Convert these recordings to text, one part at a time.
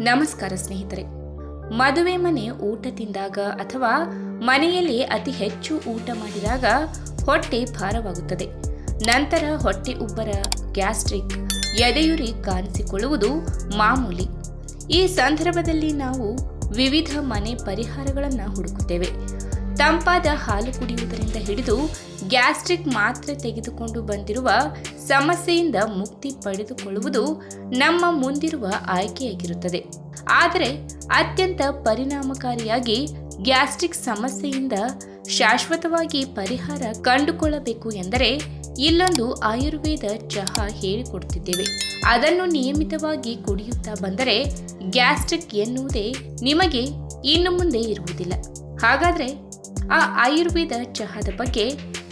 ನಮಸ್ಕಾರ ಸ್ನೇಹಿತರೆ. ಮದುವೆ ಮನೆ ಊಟ ತಿಂದಾಗ ಅಥವಾ ಮನೆಯಲ್ಲಿ ಅತಿ ಹೆಚ್ಚು ಊಟ ಮಾಡಿದಾಗ ಹೊಟ್ಟೆ ಭಾರವಾಗುತ್ತದೆ. ನಂತರ ಹೊಟ್ಟೆ ಉಬ್ಬರ, ಗ್ಯಾಸ್ಟ್ರಿಕ್, ಎದೆಯುರಿ ಕಾಣಿಸಿಕೊಳ್ಳುವುದು ಮಾಮೂಲಿ. ಈ ಸಂದರ್ಭದಲ್ಲಿ ನಾವು ವಿವಿಧ ಮನೆ ಪರಿಹಾರಗಳನ್ನು ಹುಡುಕುತ್ತೇವೆ. ತಂಪಾದ ಹಾಲು ಕುಡಿಯುವುದರಿಂದ ಹಿಡಿದು ಗ್ಯಾಸ್ಟ್ರಿಕ್ ಮಾತ್ರೆ ತೆಗೆದುಕೊಂಡು ಬಂದಿರುವ ಸಮಸ್ಯೆಯಿಂದ ಮುಕ್ತಿ ಪಡೆದುಕೊಳ್ಳುವುದು ನಮ್ಮ ಮುಂದಿರುವ ಆಯ್ಕೆಯಾಗಿರುತ್ತದೆ. ಆದರೆ ಅತ್ಯಂತ ಪರಿಣಾಮಕಾರಿಯಾಗಿ ಗ್ಯಾಸ್ಟ್ರಿಕ್ ಸಮಸ್ಯೆಯಿಂದ ಶಾಶ್ವತವಾಗಿ ಪರಿಹಾರ ಕಂಡುಕೊಳ್ಳಬೇಕು ಎಂದರೆ ಇಲ್ಲೊಂದು ಆಯುರ್ವೇದ ಚಹಾ ಹೇಳಿಕೊಡುತ್ತಿದ್ದೇವೆ. ಅದನ್ನು ನಿಯಮಿತವಾಗಿ ಕುಡಿಯುತ್ತಾ ಬಂದರೆ ಗ್ಯಾಸ್ಟ್ರಿಕ್ ಎನ್ನುವುದೇ ನಿಮಗೆ ಇನ್ನು ಮುಂದೆ ಇರುವುದಿಲ್ಲ. ಹಾಗಾದ್ರೆ ಆ ಆಯುರ್ವೇದ ಚಹಾದ ಬಗ್ಗೆ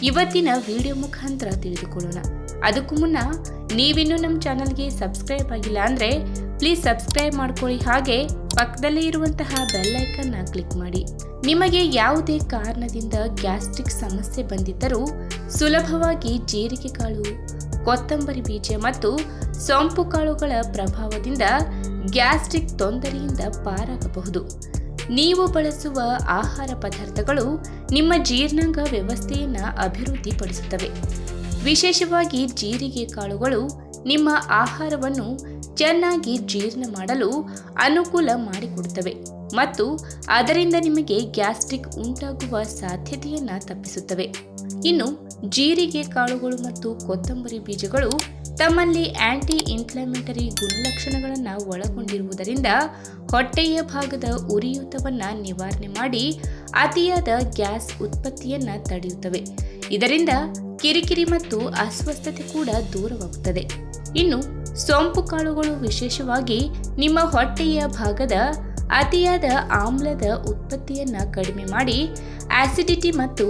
ಇವತ್ತಿನ ವಿಡಿಯೋ ಮುಖಾಂತರ ತಿಳಿದುಕೊಳ್ಳೋಣ. ಅದಕ್ಕೂ ಮುನ್ನ ನೀವಿನ್ನೂ ನಮ್ಮ ಚಾನಲ್ಗೆ ಸಬ್ಸ್ಕ್ರೈಬ್ ಆಗಿಲ್ಲ ಅಂದರೆ ಪ್ಲೀಸ್ ಸಬ್ಸ್ಕ್ರೈಬ್ ಮಾಡ್ಕೊಳ್ಳಿ. ಹಾಗೆ ಪಕ್ಕದಲ್ಲೇ ಇರುವಂತಹ ಬೆಲ್ಲೈಕನ್ನ ಕ್ಲಿಕ್ ಮಾಡಿ. ನಿಮಗೆ ಯಾವುದೇ ಕಾರಣದಿಂದ ಗ್ಯಾಸ್ಟ್ರಿಕ್ ಸಮಸ್ಯೆ ಬಂದಿದ್ದರೂ ಸುಲಭವಾಗಿ ಜೀರಿಗೆ ಕಾಳು, ಕೊತ್ತಂಬರಿ ಬೀಜ ಮತ್ತು ಸೋಂಪು ಕಾಳುಗಳ ಪ್ರಭಾವದಿಂದ ಗ್ಯಾಸ್ಟ್ರಿಕ್ ತೊಂದರೆಯಿಂದ ಪಾರಾಗಬಹುದು. ನೀವು ಬಳಸುವ ಆಹಾರ ಪದಾರ್ಥಗಳು ನಿಮ್ಮ ಜೀರ್ಣಾಂಗ ವ್ಯವಸ್ಥೆಯನ್ನು ಅಭಿವೃದ್ಧಿಪಡಿಸುತ್ತವೆ. ವಿಶೇಷವಾಗಿ ಜೀರಿಗೆ ಕಾಳುಗಳು ನಿಮ್ಮ ಆಹಾರವನ್ನು ಚೆನ್ನಾಗಿ ಜೀರ್ಣ ಮಾಡಲು ಅನುಕೂಲ ಮಾಡಿಕೊಡುತ್ತವೆ ಮತ್ತು ಅದರಿಂದ ನಿಮಗೆ ಗ್ಯಾಸ್ಟ್ರಿಕ್ ಉಂಟಾಗುವ ಸಾಧ್ಯತೆಯನ್ನು ತಪ್ಪಿಸುತ್ತವೆ. ಇನ್ನು ಜೀರಿಗೆ ಕಾಳುಗಳು ಮತ್ತು ಕೊತ್ತಂಬರಿ ಬೀಜಗಳು ತಮ್ಮಲ್ಲಿ ಆಂಟಿ ಇನ್ಫ್ಲಮೇಟರಿ ಗುಣಲಕ್ಷಣಗಳನ್ನು ಒಳಗೊಂಡಿರುವುದರಿಂದ ಹೊಟ್ಟೆಯ ಭಾಗದ ಉರಿಯೂತವನ್ನು ನಿವಾರಣೆ ಮಾಡಿ ಅತಿಯಾದ ಗ್ಯಾಸ್ ಉತ್ಪತ್ತಿಯನ್ನು ತಡೆಯುತ್ತವೆ. ಇದರಿಂದ ಕಿರಿಕಿರಿ ಮತ್ತು ಅಸ್ವಸ್ಥತೆ ಕೂಡ ದೂರವಾಗುತ್ತದೆ. ಇನ್ನು ಸೋಂಪು ಕಾಳುಗಳು ವಿಶೇಷವಾಗಿ ನಿಮ್ಮ ಹೊಟ್ಟೆಯ ಭಾಗದ ಅತಿಯಾದ ಆಮ್ಲದ ಉತ್ಪತ್ತಿಯನ್ನು ಕಡಿಮೆ ಮಾಡಿ ಆಸಿಡಿಟಿ ಮತ್ತು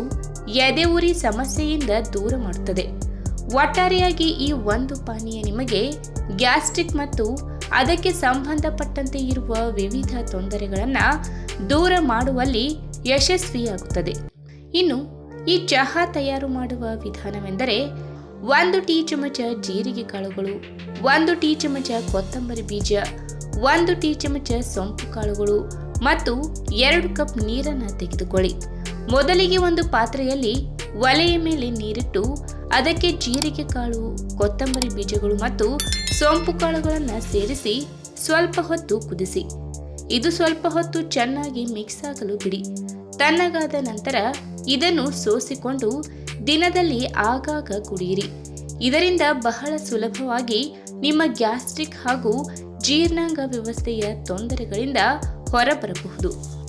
ಎದೆ ಉರಿ ಸಮಸ್ಯೆಯಿಂದ ದೂರ ಮಾಡುತ್ತದೆ. ಒಟ್ಟಾರೆಯಾಗಿ ಈ ಒಂದು ಪಾನೀಯ ನಿಮಗೆ ಗ್ಯಾಸ್ಟ್ರಿಕ್ ಮತ್ತು ಅದಕ್ಕೆ ಸಂಬಂಧಪಟ್ಟಂತೆ ಇರುವ ವಿವಿಧ ತೊಂದರೆಗಳನ್ನು ದೂರ ಮಾಡುವಲ್ಲಿ ಯಶಸ್ವಿಯಾಗುತ್ತದೆ. ಇನ್ನು, ಈ ಚಹಾ ತಯಾರು ಮಾಡುವ ವಿಧಾನವೆಂದರೆ ಒಂದು ಟೀ ಚಮಚ ಜೀರಿಗೆ ಕಾಳುಗಳು, ಒಂದು ಟೀ ಚಮಚ ಕೊತ್ತಂಬರಿ ಬೀಜ, ಒಂದು ಟೀ ಚಮಚ ಸೊಂಪು ಕಾಳುಗಳು ಮತ್ತು ಎರಡು ಕಪ್ ನೀರನ್ನು ತೆಗೆದುಕೊಳ್ಳಿ. ಮೊದಲಿಗೆ ಒಂದು ಪಾತ್ರೆಯಲ್ಲಿ ಒಲೆಯ ಮೇಲೆ ನೀರಿಟ್ಟು ಅದಕ್ಕೆ ಜೀರಿಗೆ ಕಾಳು, ಕೊತ್ತಂಬರಿ ಬೀಜಗಳು ಮತ್ತು ಸೋಂಪು ಕಾಳುಗಳನ್ನು ಸೇರಿಸಿ ಸ್ವಲ್ಪ ಹೊತ್ತು ಕುದಿಸಿ. ಇದು ಸ್ವಲ್ಪ ಹೊತ್ತು ಚೆನ್ನಾಗಿ ಮಿಕ್ಸ್ ಆಗಲು ಬಿಡಿ. ತಣ್ಣಗಾದ ನಂತರ ಇದನ್ನು ಸೋಸಿಕೊಂಡು ದಿನದಲ್ಲಿ ಆಗಾಗ ಕುಡಿಯಿರಿ. ಇದರಿಂದ ಬಹಳ ಸುಲಭವಾಗಿ ನಿಮ್ಮ ಗ್ಯಾಸ್ಟ್ರಿಕ್ ಹಾಗೂ ಜೀರ್ಣಾಂಗ ವ್ಯವಸ್ಥೆಯ ತೊಂದರೆಗಳಿಂದ ಹೊರಬರಬಹುದು.